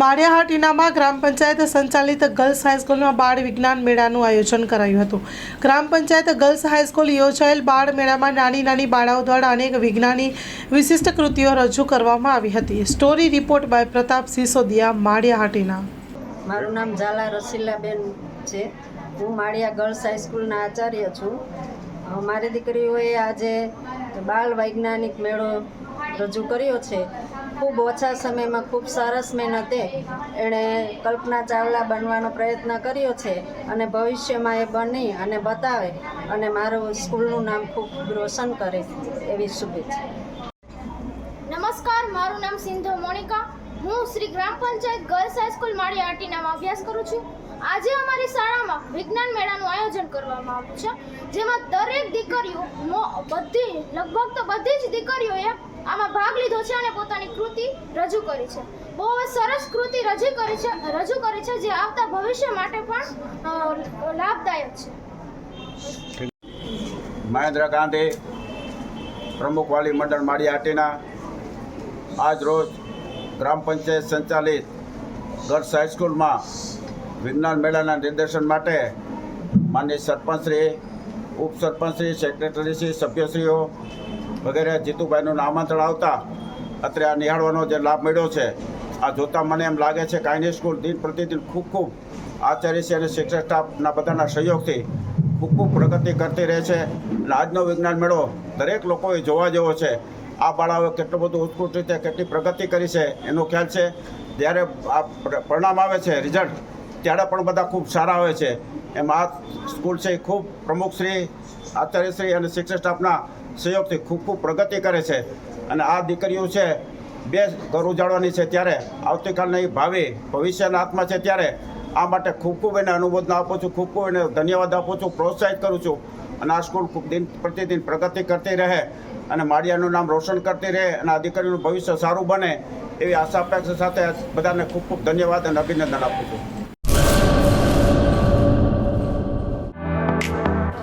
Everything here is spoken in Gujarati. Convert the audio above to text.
માળિયાહાટ ઇનામા ગ્રામ પંચાયત સંચાલિત ગર્લ્સ હાઈસ્કૂલમાં બાળ વિજ્ઞાન મેળાનું આયોજન કરાયું હતું. ગ્રામ પંચાયત ગર્લ્સ હાઈસ્કૂલ યોજાયેલ બાળ મેળામાં નાની નાની બાળાઓ દ્વારા અનેક વિજ્ઞાની વિશિષ્ટ કૃતિઓ રજૂ કરવામાં આવી હતી. Story report by Pratap Sisodiya, Maliyahatina. મારું નામ ઝાલા રસીલાબેન છે. હું માળિયા ગર્લ્સ હાઈસ્કૂલના આચાર્ય છું. મારી દીકરીઓએ આજે બાળ વૈજ્ઞાનિક મેળો રજૂ કર્યો છે. ખૂબ ઓછા સમયમાં ખૂબ સરસ મહેનતે એણે કલ્પના ચાવલા બનવાનો પ્રયત્ન કર્યો છે અને ભવિષ્યમાં એ બની અને બતાવે અને મારું સ્કૂલનું નામ ખૂબ રોશન કરે એવી શુભેચ્છા. નમસ્કાર, મારું નામ સિંધુ મોનિકા. હું શ્રી ગ્રામ પંચાયત ગર્લ્સ હાઈસ્કૂલ માળી આટીનામાં અભ્યાસ કરું છું. આજે અમારી શાળામાં વિજ્ઞાન મેળાનું આયોજન કરવામાં આવ્યું છે, જેમાં દરેક દીકરીઓ બધી, લગભગ તો બધી જ દીકરીઓએ આમાં ભાગ લીધો છે અને પોતાની કૃતિ રજૂ કરી છે. બહુ જ સરસ કૃતિ રજૂ કરી છે, રજૂ કરી છે, જે આવતા ભવિષ્ય માટે પણ લાભદાયક છે. મહેન્દ્ર ગાંધી પ્રમુખ વાલી મંડળ માળી આટીના આજ રોજ ગ્રામ પંચાયત સંચાલિત ગર્લ્સ હાઈસ્કૂલમાં વિજ્ઞાન મેળાના નિર્દેશન માટે માનનીય સરપંચશ્રી, ઉપસરપંચશ્રી સેક્રેટરીશ્રી સભ્યશ્રીઓ વગેરે જીતુભાઈનું આમંત્રણ આવતા અત્રે આ નિહાળવાનો જે લાભ મળ્યો છે, આ જોતાં મને એમ લાગે છે કાયની સ્કૂલ દિન પ્રતિદિન ખૂબ ખૂબ આચાર્યશ્રી અને શિક્ષક સ્ટાફના બધાના સહયોગથી ખૂબ ખૂબ પ્રગતિ કરતી રહે છે. અને આજનો વિજ્ઞાન મેળો દરેક લોકોએ જોવા જેવો છે. આ બાળાઓએ કેટલું બધું ઉત્કૃષ્ટ રીતે કેટલી પ્રગતિ કરી છે એનો ખ્યાલ છે. જ્યારે આ પરિણામ આવે છે રિઝલ્ટ ત્યારે પણ બધા ખૂબ સારા આવે છે. એમ આ સ્કૂલ છે એ ખૂબ પ્રમુખશ્રી આચાર્યશ્રી અને શિક્ષક સ્ટાફના સહયોગથી ખૂબ ખૂબ પ્રગતિ કરે છે. અને આ દીકરીઓ છે, બે ઘર ઉજાડવાની છે ત્યારે, આવતીકાલની ભાવિ ભવિષ્યના હાથમાં છે ત્યારે, આ માટે ખૂબ ખૂબ એને અનુમોદના આપું છું, ખૂબ ખૂબ એને ધન્યવાદ આપું છું, પ્રોત્સાહિત કરું છું. અને આ સ્કૂલ ખૂબ દિન પ્રતિદિન પ્રગતિ કરતી રહે અને માળિયાનું નામ રોશન કરતી રહે અને આ દીકરીનું ભવિષ્ય સારું બને એવી આશા અપેક્ષા સાથે બધાને ખૂબ ખૂબ ધન્યવાદ અને અભિનંદન આપું છું.